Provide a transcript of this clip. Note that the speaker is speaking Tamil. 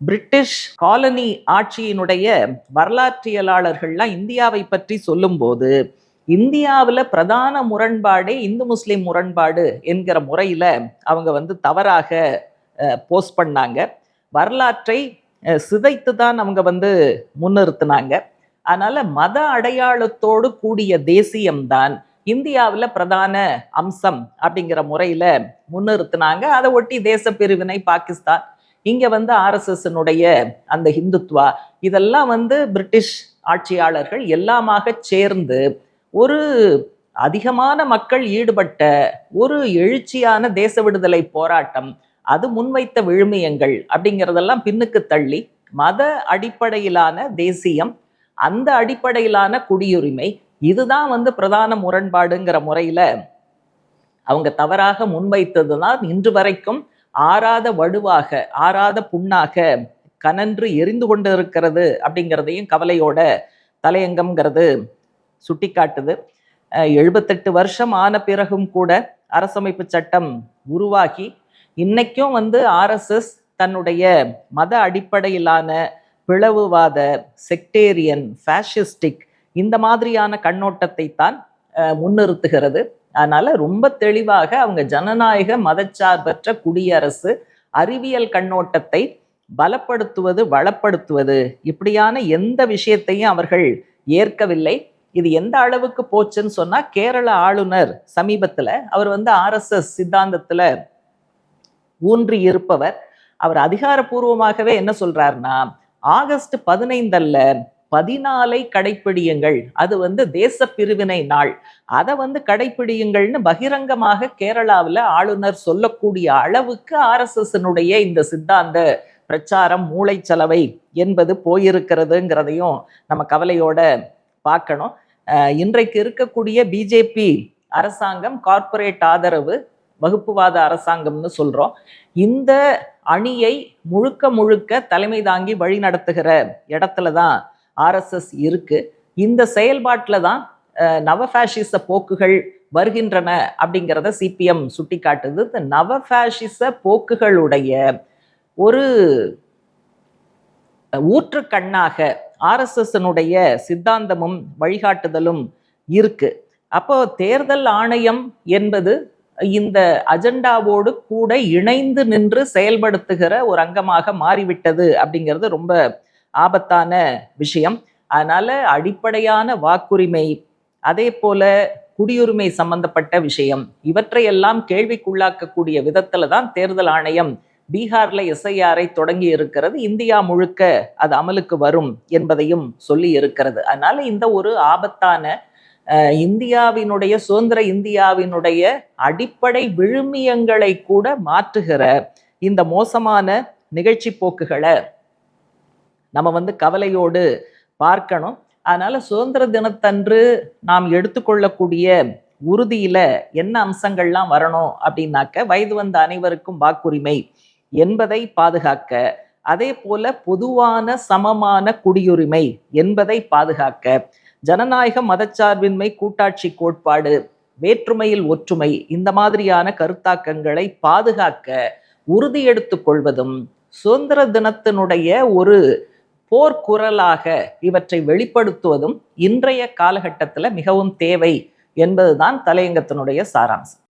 பிரிட்டிஷ் காலனி ஆட்சியினுடைய வரலாற்றியலாளர்கள்லாம் இந்தியாவை பற்றி சொல்லும்போது இந்தியாவில் பிரதான முரண்பாடே இந்து முஸ்லீம் முரண்பாடு என்கிற முறையில் அவங்க வந்து தவறாக போஸ்ட் பண்ணாங்க. வரலாற்றை சிதைத்து தான் அவங்க வந்து முன்னிறுத்தினாங்க. அதனால் மத அடையாளத்தோடு கூடிய தேசியம்தான் இந்தியாவில் பிரதான அம்சம் அப்படிங்கிற முறையில் முன்னிறுத்தினாங்க. அதை ஒட்டி தேச பிரிவினை பாகிஸ்தான் இங்க வந்து ஆர்எஸ்எஸ்னுடைய அந்த ஹிந்துத்வா இதெல்லாம் வந்து பிரிட்டிஷ் ஆட்சியாளர்கள் எல்லாமாக சேர்ந்து ஒரு அதிகமான மக்கள் ஈடுபட்ட ஒரு எழுச்சியான தேச விடுதலை போராட்டம் அது முன்வைத்த விழுமியங்கள் அப்படிங்கிறதெல்லாம் பின்னுக்கு தள்ளி மத அடிப்படையிலான தேசியம் அந்த அடிப்படையிலான குடியுரிமை இதுதான் வந்து பிரதான முரண்பாடுங்கிற முறையில அவங்க தவறாக முன்வைத்தது தான் இன்று வரைக்கும் ஆறாத வடுவாக ஆறாத புண்ணாக கனன்று எரிந்து கொண்டு இருக்கிறது அப்படிங்கிறதையும் கவலையோட தலையங்கம்ங்கிறது சுட்டிக்காட்டுது. காட்டுது எழுபத்தெட்டு வருஷம் ஆன பிறகும் கூட அரசமைப்பு சட்டம் உருவாகி இன்னைக்கும் வந்து ஆர்எஸ்எஸ் தன்னுடைய மத அடிப்படையிலான பிளவுவாத செக்டேரியன் ஃபேஷிஸ்டிக் இந்த மாதிரியான கண்ணோட்டத்தை தான் முன்னிறுத்துகிறது. அதனால ரொம்ப தெளிவாக அவங்க ஜனநாயக மதச்சார்பற்ற குடியரசு அறிவியல் கண்ணோட்டத்தை பலப்படுத்துவது வளப்படுத்துவது. இப்படியான எந்த விஷயத்தையும் அவர்கள் ஏற்கவில்லை. இது எந்த அளவுக்கு போச்சுன்னு சொன்னா கேரள ஆளுநர் சமீபத்துல அவர் வந்து ஆர்எஸ்எஸ் சித்தாந்தத்துல ஊன்றி இருப்பவர். அவர் அதிகாரப்பூர்வமாகவே என்ன சொல்றாருன்னா ஆகஸ்ட் பதினைந்தல்ல பதினாலை கடைப்பிடியுங்கள். அது வந்து தேச பிரிவினை நாள். அதை வந்து கடைப்பிடியுங்கள்னு பகிரங்கமாக கேரளாவில் ஆளுநர் சொல்லக்கூடிய அளவுக்கு ஆர்எஸ்எஸ்னுடைய இந்த சித்தாந்த பிரச்சாரம் மூளைச்சலவை என்பது போயிருக்கிறதுங்கிறதையும் நம்ம கவலையோட பார்க்கணும். இன்றைக்கு இருக்கக்கூடிய பிஜேபி அரசாங்கம் கார்ப்பரேட் ஆதரவு வகுப்புவாத அரசாங்கம்னு சொல்கிறோம் இந்த அணியை முழுக்க முழுக்க தலைமை தாங்கி வழி நடத்துகிற இடத்துல தான் ஆர்எஸ்எஸ் இருக்கு. இந்த செயல்பாட்டில் தான் நவஃபேஷிச போக்குகள் வருகின்றன அப்படிங்கிறத சிபிஎம் சுட்டி காட்டுது இந்த நவஃபேஷிச போக்குகளுடைய ஒரு ஊற்று கண்ணாக ஆர்எஸ்எஸ்னுடைய சித்தாந்தமும் வழிகாட்டுதலும் இருக்கு. அப்போ தேர்தல் ஆணையம் என்பது இந்த அஜெண்டாவோடு கூட இணைந்து நின்று செயல்படுத்துகிற ஒரு அங்கமாக மாறிவிட்டது அப்படிங்கிறது ரொம்ப ஆபத்தான விஷயம். அதனால அடிப்படையான வாக்குரிமை அதே போல குடியுரிமை சம்பந்தப்பட்ட விஷயம் இவற்றையெல்லாம் கேள்விக்குள்ளாக்கக்கூடிய விதத்துல தான் தேர்தல் ஆணையம் பீகார்ல எஸ்ஐஆரை தொடங்கி இருக்கிறது. இந்தியா முழுக்க அது அமலுக்கு வரும் என்பதையும் சொல்லி இருக்கிறது. அதனால இந்த ஒரு ஆபத்தான இந்தியாவினுடைய சுதந்திர இந்தியாவினுடைய அடிப்படை விழுமியங்களை கூட மாற்றுகிற இந்த மோசமான நிகழ்ச்சி போக்குகளை நம்ம வந்து கவலையோடு பார்க்கணும். அதனால சுதந்திர தினத்தன்று நாம் எடுத்துக்கொள்ளக்கூடிய உறுதியில என்ன அம்சங்கள்லாம் வரணும் அப்படின்னாக்க வயது வந்த அனைவருக்கும் வாக்குரிமை என்பதை பாதுகாக்க அதே போல பொதுவான சமமான குடியுரிமை என்பதை பாதுகாக்க ஜனநாயக மதச்சார்பின்மை கூட்டாட்சி கோட்பாடு வேற்றுமையில் ஒற்றுமை இந்த மாதிரியான கருத்தாக்கங்களை பாதுகாக்க உறுதி எடுத்துக் கொள்வதும் சுதந்திர தினத்தினுடைய ஒரு போர்க்குரலாக இவற்றை வெளிப்படுத்துவதும் இன்றைய காலகட்டத்தில் மிகவும் தேவை என்பதுதான் தலையங்கத்தினுடைய சாராம்சம்.